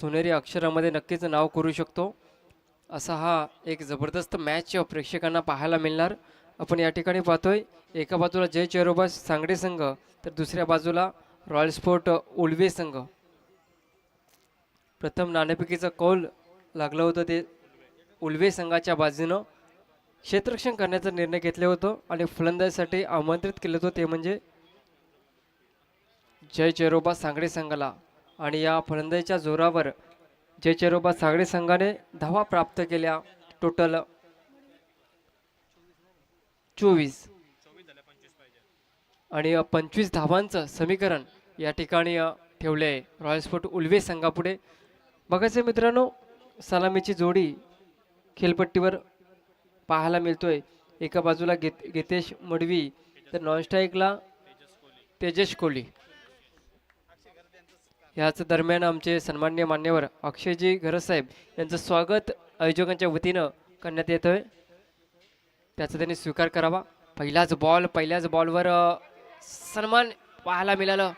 सोनेरी अक्षरामध्ये नक्कीच नाव करू शकतो. असा हा एक जबरदस्त मॅच प्रेक्षकांना पाहायला मिळणार. आपण या ठिकाणी पाहतोय एका बाजूला जय चेरोबा सांगडे संघ तर दुसऱ्या बाजूला रॉयल स्पोर्ट उलवे संघ. प्रथम नाणेफेकीचा कौल लागलं होतं ते उलवे संघाच्या बाजूनं. क्षेत्ररक्षण करण्याचा निर्णय घेतले होतो आणि फलंदाजीसाठी आमंत्रित केलं होतं ते म्हणजे जय चेरोबा सांगडे संघाला. आणि या फलंदाजीच्या जोरावर जे चेरोबा सागरे संघाने धावा प्राप्त केल्या. टोटल चोवीस. आणि पंचवीस धावांचं समीकरण या ठिकाणी ठेवले आहे. रॉयल स्पोर्ट उल्वे संघापुढे. बघायचं मित्रांनो सलामीची जोडी खेळपट्टीवर पाहायला मिळतोय. एका बाजूला गित गितेश मडवी तर नॉनस्ट्राईकला तेजस कोहली. ह्याच दरम्यान आमचे सन्मान्य मान्यवर अक्षयजी घरसाहेब यांचं स्वागत आयोजकांच्या वतीनं करण्यात येतोय. त्याचा त्यांनी स्वीकार करावा. पहिलाच बॉल पहिल्याच बॉलवर सन्मान पाहायला मिळालं.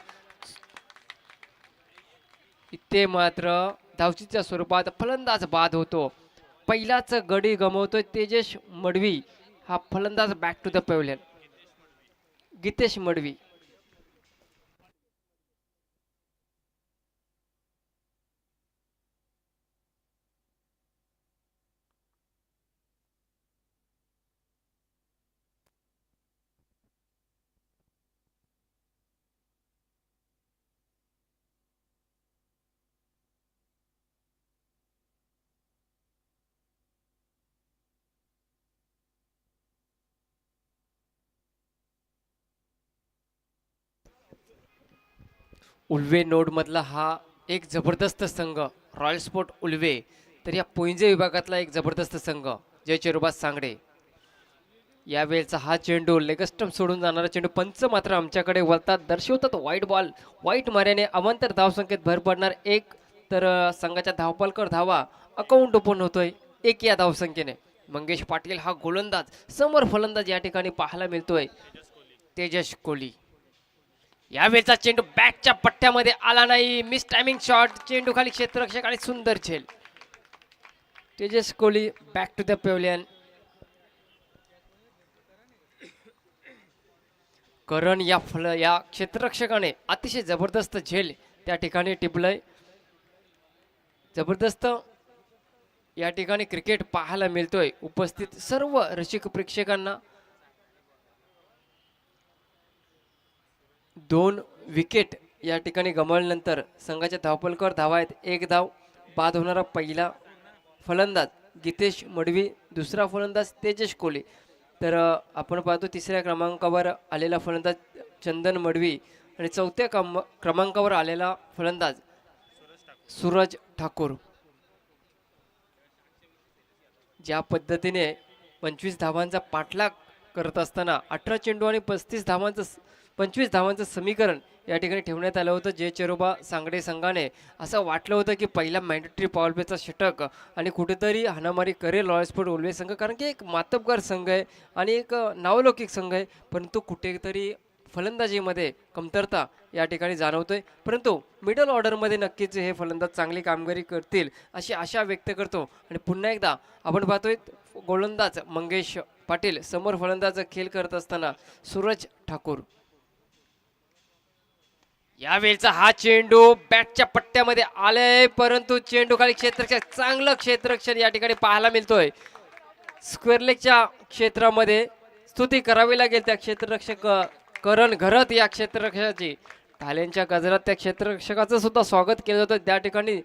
इथे मात्र धावचीच्या स्वरूपात फलंदाज बाद होतो. पहिलाच गडी गमवतोय तेजेश मडवी. हा फलंदाज back to the pavilion Gitesh Madavi. Ulwe नोडमधला हा एक जबरदस्त संघ रॉयल स्पोर्ट उल्वे तर या पोंजे विभागातला एक जबरदस्त संघ जय चेरुबाज सांगडे. यावेळचा हा चेंडू लेगस्टम सोडून जाणारा चेंडू पंच मात्र आमच्याकडे वळतात दर्शवतात वाईट बॉल वाईट मार्याने अवांतर धावसंख्येत भर पडणार एक तर संघाच्या धावपालकर धावा अकाउंट ओपन होतोय एक या धावसंख्येने. मंगेश पाटील हा गोलंदाज समोर फलंदाज या ठिकाणी पाहायला मिळतोय. तेजस कोहली. यावेळचा चेंडू बॅकच्या पट्ट्यामध्ये आला नाही. मिस टायमिंग शॉट चेंडू खाली क्षेत्ररक्षक आणि सुंदर झेल Tejas Kohli back to the pavilion Karan या फल या क्षेत्ररक्षकाने अतिशय जबरदस्त झेल त्या ठिकाणी टिपलंय. जबरदस्त या ठिकाणी क्रिकेट पाहायला मिळतोय. उपस्थित सर्व रसिक प्रेक्षकांना दोन विकेट या ठिकाणी गमावल्यानंतर संघाच्या धावपलकर धावा आहेत. एक धाव बाद होणारा पहिला फलंदाज गीतेश मडवी दुसरा फलंदाज तेजस कोहली. तर आपण पाहतो तिसऱ्या क्रमांकावर आलेला फलंदाज चंदन मडवी आणि चौथ्या क्रम क्रमांकावर आलेला फलंदाज सूरज ठाकूर. ज्या पद्धतीने पंचवीस धावांचा पाठलाग करत असताना अठरा चेंडू आणि पस्तीस धावांचं पंचवीस धावांचं समीकरण या ठिकाणी ठेवण्यात आलं होतं. जे चेरोबा सांगडे संघाने असं वाटलं होतं की पहिला मॅन्डेटरी पॉवरप्लेचा षटक आणि कुठेतरी हाणामारी करेल रॉयल ओलवे संघ कारण की एक मातबगार संघ आहे आणि एक नावलौकिक संघ आहे. परंतु कुठेतरी फलंदाजीमध्ये कमतरता या ठिकाणी जाणवतोय. परंतु मिडल ऑर्डरमध्ये नक्कीच हे फलंदाज चांगली कामगिरी करतील अशी आशा व्यक्त करतो. आणि पुन्हा एकदा आपण पाहतोय गोलंदाज मंगेश पाटील समोर फलंदाज खेळ करत असताना सूरज ठाकूर. यावेळचा हा चेंडू बॅटच्या पट्ट्यामध्ये आलाय परंतु चेंडू खाली क्षेत्ररक्षण चांगलं क्षेत्रक्षण या ठिकाणी पाहायला मिळतोय. स्क्वेअर लेगच्या क्षेत्रामध्ये स्तुती करावी लागेल त्या क्षेत्ररक्षक करण घरत या क्षेत्ररक्षकाची. ढाल्यांच्या गजरात त्या क्षेत्ररक्षकाचं सुद्धा स्वागत केलं जातं. त्या ठिकाणी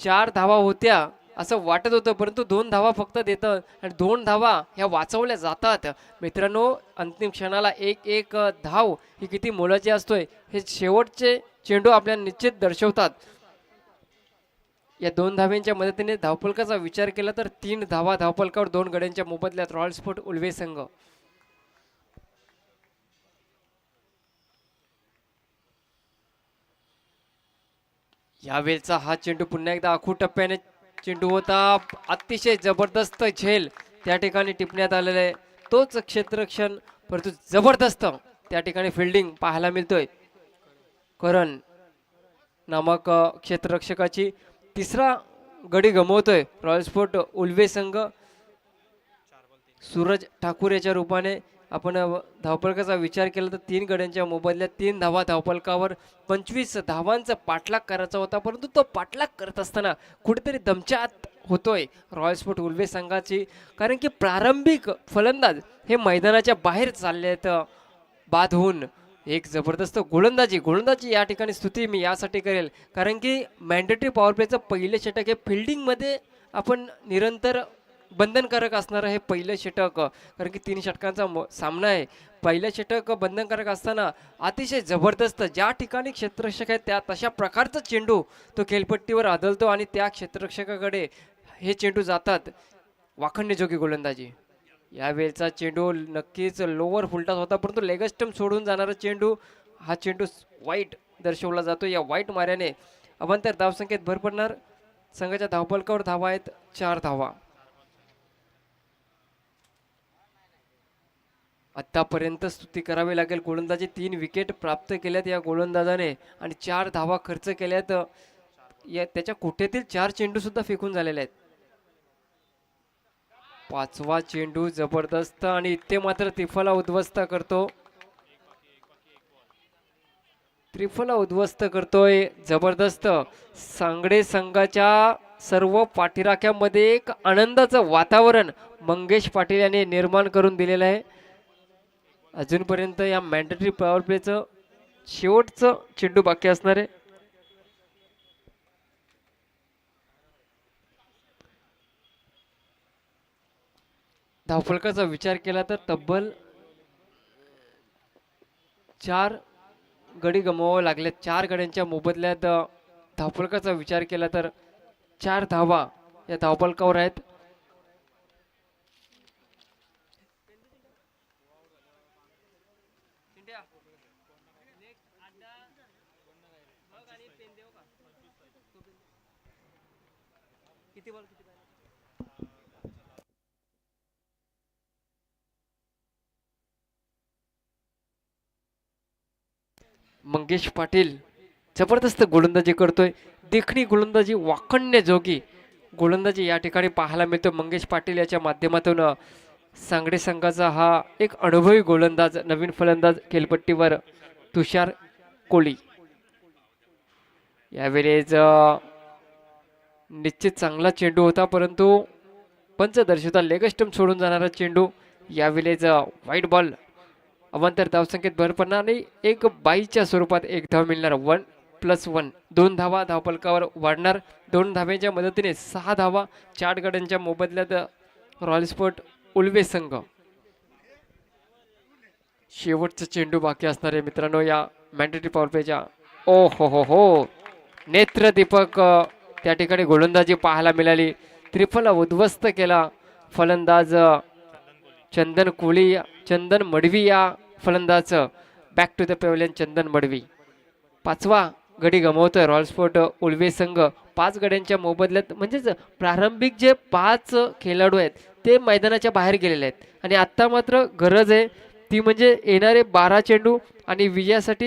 चार धावा होत्या. असं वाटत होतं परंतु दोन धावा फक्त देतं आणि दोन धावा ह्या वाचवल्या जातात. मित्रांनो अंतिम क्षणाला एक एक धाव ही किती मोलाची असतोय हे शेवटचे चेंडू आपल्याला निश्चित दर्शवतात. या दोन धाव्यांच्या मदतीने धावपलकाचा विचार केला तर तीन धावा धावपलकावर दोन गड्यांच्या मोबदल्यात रॉयल स्पोर्ट उल्वे संघ. यावेळचा हा चेंडू पुन्हा एकदा आखू टप्प्याने चेंडू होता. अतिशय जबरदस्त झेल त्या ठिकाणी टिपण्यात आलेला आहे. तोच क्षेत्ररक्षण परंतु जबरदस्त त्या ठिकाणी फिल्डिंग पाहायला मिळतोय. करण नामक क्षेत्ररक्षकाची तिसरा गडी गमवतोय. रॉयल स्पोर्ट उल्वे संघ. सूरज ठाकूर याच्या रूपाने आपण धावपळकाचा विचार केला तर तीन गड्यांच्या मोबदल्यात तीन धावा धावपलकावर पंचवीस धावांचा पाठलाग करायचा होता परंतु तो पाठलाग करत असताना कुठेतरी दमच्यात होतोय रॉयल स्पोर्ट उल्वे संघाची. कारण की प्रारंभिक फलंदाज हे मैदानाच्या बाहेर चालले आहेत बाद होऊन एक जबरदस्त गोलंदाजी. गोलंदाजी या ठिकाणी स्तुती मी यासाठी करेल. कारण की मॅन्डेटरी पॉवर प्लेचं पहिले षटक हे फिल्डिंगमध्ये आपण निरंतर बंधनकारक असणारं हे पहिलं षटक. कारण की तीन षटकांचा म- सामना आहे. पहिलं षटक बंधनकारक असताना अतिशय जबरदस्त ज्या ठिकाणी क्षेत्ररक्षक आहेत त्या तशा प्रकारचा चेंडू तो खेळपट्टीवर आदळतो आणि त्या क्षेत्ररक्षकाकडे हे चेंडू जातात. वाखणण्याजोगी गोलंदाजी. यावेळचा चेंडू नक्कीच लोअर फुलटाच होता परंतु लेगस्टम सोडून जाणारा चेंडू हा चेंडू वाईट दर्शवला जातो. या वाईट माऱ्याने अवांतर धावसंख्येत भर पडणार. संघाच्या धावपलकावर धावा आहेत चार धावा. आत्तापर्यंत स्तुती करावी लागेल. गोलंदाजी तीन विकेट प्राप्त केल्यात या गोलंदाजाने आणि चार धावा खर्च केल्यात. या त्याच्या कोट्यातील चार चेंडू सुद्धा फेकून झालेले आहेत. पाचवा चेंडू जबरदस्त आणि इथे मात्र त्रिफला उद्ध्वस्त करतो. त्रिफला उद्ध्वस्त करतोय जबरदस्त. सांगडे संघाच्या सर्व पाठीराख्यामध्ये एक आनंदाचं वातावरण मंगेश पाटील यांनी निर्माण करून दिलेलं आहे. अजूनपर्यंत या मॅन्डेटरी पॉवर प्लेचं शेवटचं चेंडू बाकी असणार आहे. धावफलकाचा विचार केला तर तब्बल चार गडी गमवावं लागले. चार गड्यांच्या मोबदल्यात धावफलकाचा विचार केला तर चार धावा या धावफलकावर आहेत. मंगेश पाटील जबरदस्त गोलंदाजी करतोय. देखणी गोलंदाजी वाखणण्याजोगी गोलंदाजी या ठिकाणी पाहायला मिळतो मंगेश पाटील याच्या माध्यमातून सांगडे संघाचा हा एक अनुभवी गोलंदाज नवीन फलंदाज खेळपट्टीवर तुषार कोळी. यावेळेस निश्चित चांगला चेंडू होता परंतु पंचदर्शिता लेगस्टम सोडून जाणारा चेंडू. यावेळेस व्हाईट बॉल अवांतर धावसंख्येत भर पडणार आणि एक बाईच्या स्वरूपात एक धाव मिळणार. One plus one. दोन धावा धावपलकावर वाढणार. दोन धाव्यांच्या मदतीने सहा धावा चार गड्यांच्या मोबदल्यात रॉयल स्पोर्ट उल्वे संघ. शेवटचं चेंडू बाकी असणारे मित्रांनो या मॅन्डेटरी पॉवर प्लेच्या ओ हो हो हो. नेत्रदीपक त्या ठिकाणी गोलंदाजी पाहायला मिळाली. त्रिफला उद्ध्वस्त केला फलंदाज चंदन कोळी चंदन मडवी या फलंदाज back to the pavilion Chandan Madavi पाचवा गडी गमावतोय रॉयल स्पोर्ट उल्वे संघ. पाच गड्यांच्या मोबदल्यात म्हणजेच प्रारंभिक जे पाच खेळाडू आहेत ते मैदानाच्या बाहेर गेलेले आहेत. आणि आत्ता मात्र गरज आहे ती म्हणजे येणारे बारा चेंडू आणि विजयासाठी